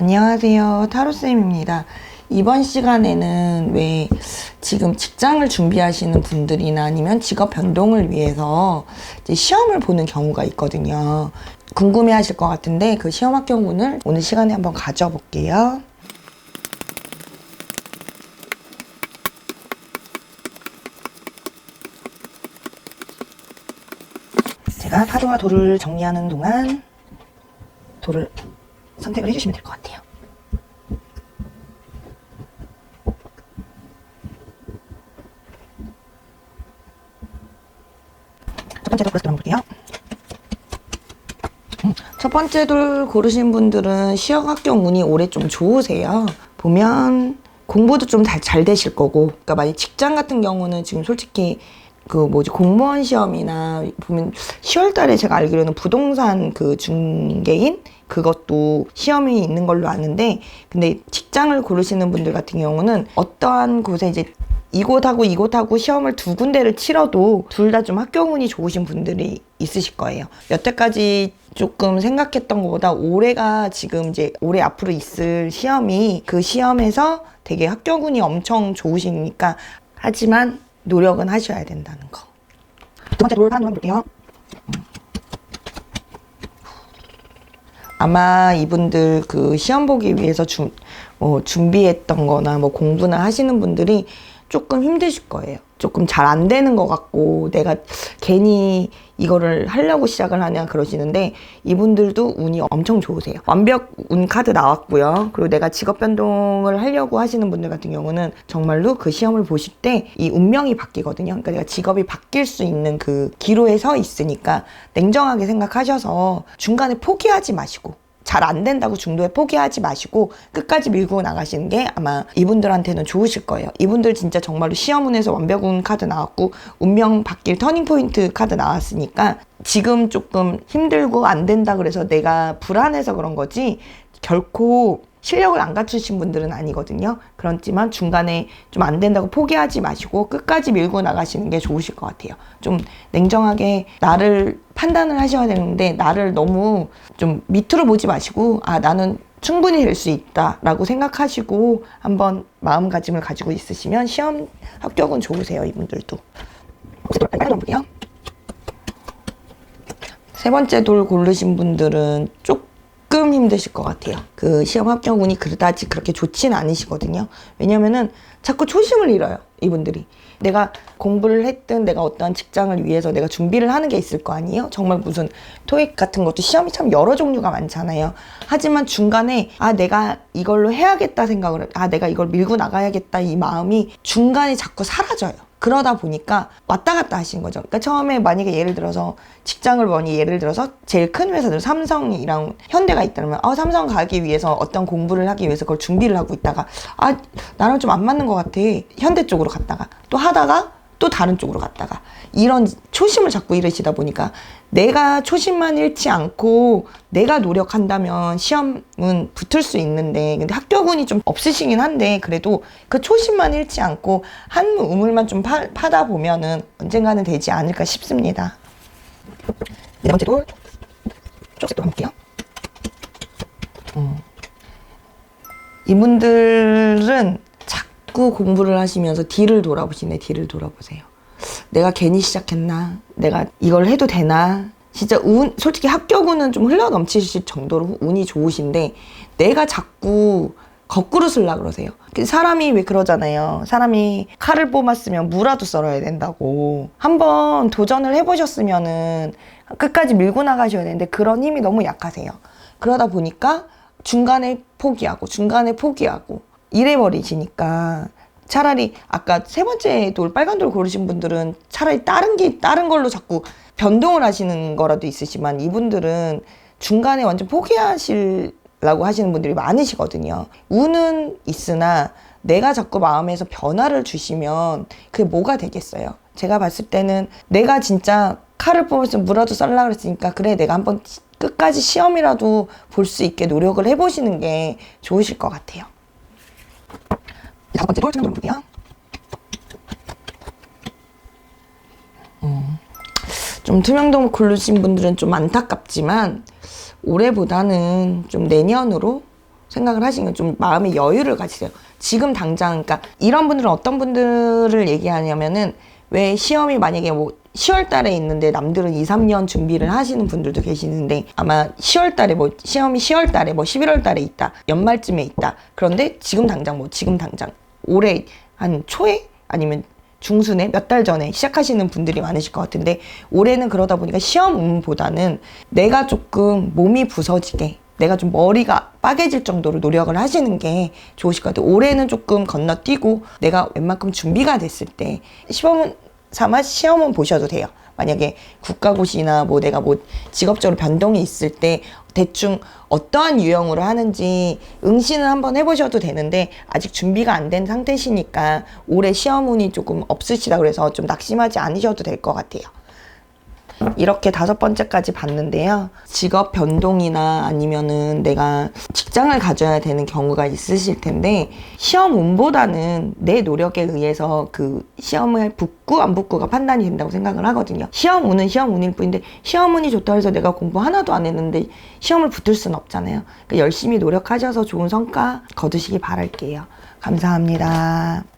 안녕하세요. 타로쌤입니다. 이번 시간에는 왜 지금 직장을 준비하시는 분들이나 아니면 직업 변동을 위해서 시험을 보는 경우가 있거든요. 궁금해 하실 것 같은데 그 시험 합격문을 오늘 시간에 한번 가져볼게요. 제가 파도와 돌을 정리하는 동안 돌을 선택을 해주시면 될 것 같아요. 첫 번째 돌 들어볼게요. 음, 첫 번째 돌 고르신 분들은 시험 합격 운이 올해 좀 좋으세요. 보면 공부도 좀 잘 되실 거고, 그러니까 만약 직장 같은 경우는 지금 솔직히 그 뭐지 공무원 시험이나 보면 10월 달에 제가 알기로는 부동산 그 중개인 그것도 시험이 있는 걸로 아는데 근데 직장을 고르시는 분들 같은 경우는 어떠한 곳에 이제 이곳하고 이곳하고 시험을 두 군데를 치러도 둘 다좀 합격 운이 좋으신 분들이 있으실 거예요. 여태까지 조금 생각했던 것보다 올해가 지금 이제 올해 앞으로 있을 시험이 그 시험에서 되게 운이 엄청 좋으시니까 하지만 노력은 하셔야 된다는 거. 두 번째 돌 한번 볼게요. 아마 이분들 그 시험 보기 위해서 주, 뭐 준비했던 거나 뭐 공부나 하시는 분들이 조금 힘드실 거예요. 조금 잘 안 되는 것 같고 내가 괜히 이거를 하려고 시작을 하냐 그러시는데 이분들도 운이 엄청 좋으세요. 완벽 운 카드 나왔고요. 그리고 내가 직업 변동을 하려고 하시는 분들 같은 경우는 정말로 그 시험을 보실 때 이 운명이 바뀌거든요. 그러니까 내가 직업이 바뀔 수 있는 그 기로에 서 있으니까 냉정하게 생각하셔서 중간에 포기하지 마시고 잘 안 된다고 중도에 포기하지 마시고 끝까지 밀고 나가시는 게 아마 이분들한테는 좋으실 거예요. 이분들 진짜 정말로 시험운에서 완벽운 카드 나왔고 운명 바뀔 터닝 포인트 카드 나왔으니까 지금 조금 힘들고 안 된다 그래서 내가 불안해서 그런 거지 결코 실력을 안 갖추신 분들은 아니거든요. 그렇지만 중간에 좀 안 된다고 포기하지 마시고 끝까지 밀고 나가시는 게 좋으실 것 같아요. 좀 냉정하게 나를 판단을 하셔야 되는데 나를 너무 좀 밑으로 보지 마시고 아 나는 충분히 될 수 있다라고 생각하시고 한번 마음가짐을 가지고 있으시면 시험 합격은 좋으세요 이분들도. 세 번째 돌 고르신 분들은 조금 힘드실 것 같아요. 그 시험 합격 운이 그다지 그렇게 좋지는 않으시거든요. 왜냐면은 자꾸 초심을 잃어요. 이분들이. 내가 공부를 했든 내가 어떤 직장을 위해서 내가 준비를 하는 게 있을 거 아니에요? 정말 무슨 토익 같은 것도 시험이 참 여러 종류가 많잖아요. 하지만 중간에 아 내가 이걸로 해야겠다 생각을 아 내가 이걸 밀고 나가야겠다 이 마음이 중간에 자꾸 사라져요. 그러다 보니까 왔다 갔다 하신 거죠. 그러니까 처음에 만약에 예를 들어서 직장을 원이 예를 들어서 제일 큰 회사들 삼성이랑 현대가 있다면 아 삼성 가기 위해서 어떤 공부를 하기 위해서 그걸 준비를 하고 있다가 아 나랑 좀 안 맞는 것 같아 현대 쪽으로 갔다가 또 하다가 또 다른 쪽으로 갔다가 이런 초심을 자꾸 잃으시다 보니까 내가 초심만 잃지 않고 내가 노력한다면 시험은 붙을 수 있는데 근데 합격운이 좀 없으시긴 한데 그래도 그 초심만 잃지 않고 한 우물만 좀 파, 파다 보면은 언젠가는 되지 않을까 싶습니다. 네 번째 돌 초록색 돌 한번 볼게요. 음. 이분들은 자꾸 공부를 하시면서 뒤를 돌아보시네, 뒤를 돌아보세요. 내가 괜히 시작했나? 내가 이걸 해도 되나? 진짜 운, 솔직히 합격 운은 좀 흘러 넘치실 정도로 운이 좋으신데, 내가 자꾸 거꾸로 쓸라 그러세요. 그 사람이 왜 그러잖아요. 사람이 칼을 뽑았으면 무라도 썰어야 된다고. 한번 도전을 해보셨으면은 끝까지 밀고 나가셔야 되는데 그런 힘이 너무 약하세요. 그러다 보니까 중간에 포기하고 중간에 포기하고 이래버리시니까 차라리 아까 세 번째 돌 빨간 돌 고르신 분들은 차라리 다른 게 다른 걸로 자꾸 변동을 하시는 거라도 있으시지만 이분들은 중간에 완전 포기하시려고 하시는 분들이 많으시거든요. 운은 있으나 내가 자꾸 마음에서 변화를 주시면 그게 뭐가 되겠어요? 제가 봤을 때는 내가 진짜 칼을 뽑았으면 무라도 썰라 그랬으니까 그래 내가 한번 끝까지 시험이라도 볼 수 있게 노력을 해보시는 게 좋으실 것 같아요. 다섯 번째 돌 투명 볼게요. 음, 좀 투명동 고르신 분들은 좀 안타깝지만 올해보다는 좀 내년으로 생각을 하시면 좀 마음의 여유를 가지세요. 지금 당장 그러니까 이런 분들은 어떤 분들을 얘기하냐면은 왜 시험이 만약에 뭐 10월 달에 있는데 남들은 2, 3년 준비를 하시는 분들도 계시는데 아마 10월 달에 뭐 시험이 10월 달에 뭐 11월 달에 있다. 연말쯤에 있다. 그런데 지금 당장 뭐 지금 당장 올해 한 초에 아니면 중순에 몇 달 전에 시작하시는 분들이 많으실 것 같은데 올해는 그러다 보니까 시험보다는 내가 조금 몸이 부서지게 내가 좀 머리가 빠개질 정도로 노력을 하시는 게 좋으실 것 같아요. 올해는 조금 건너뛰고 내가 웬만큼 준비가 됐을 때 시험은 삼아 시험은 보셔도 돼요. 만약에 국가고시나 뭐 내가 뭐 직업적으로 변동이 있을 때 대충 어떠한 유형으로 하는지 응시는 한번 해보셔도 되는데 아직 준비가 안 된 상태시니까 올해 시험 운이 조금 없으시다 그래서 좀 낙심하지 않으셔도 될 것 같아요. 이렇게 다섯 번째까지 봤는데요. 직업 변동이나 아니면은 내가 직장을 가져야 되는 경우가 있으실 텐데 시험 운보다는 내 노력에 의해서 그 시험을 붙고 안 붙고가 판단이 된다고 생각을 하거든요. 시험 운은 시험 운일 뿐인데 시험 운이 좋다 해서 내가 공부 하나도 안 했는데 시험을 붙을 수는 없잖아요. 그러니까 열심히 노력하셔서 좋은 성과 거두시기 바랄게요. 감사합니다.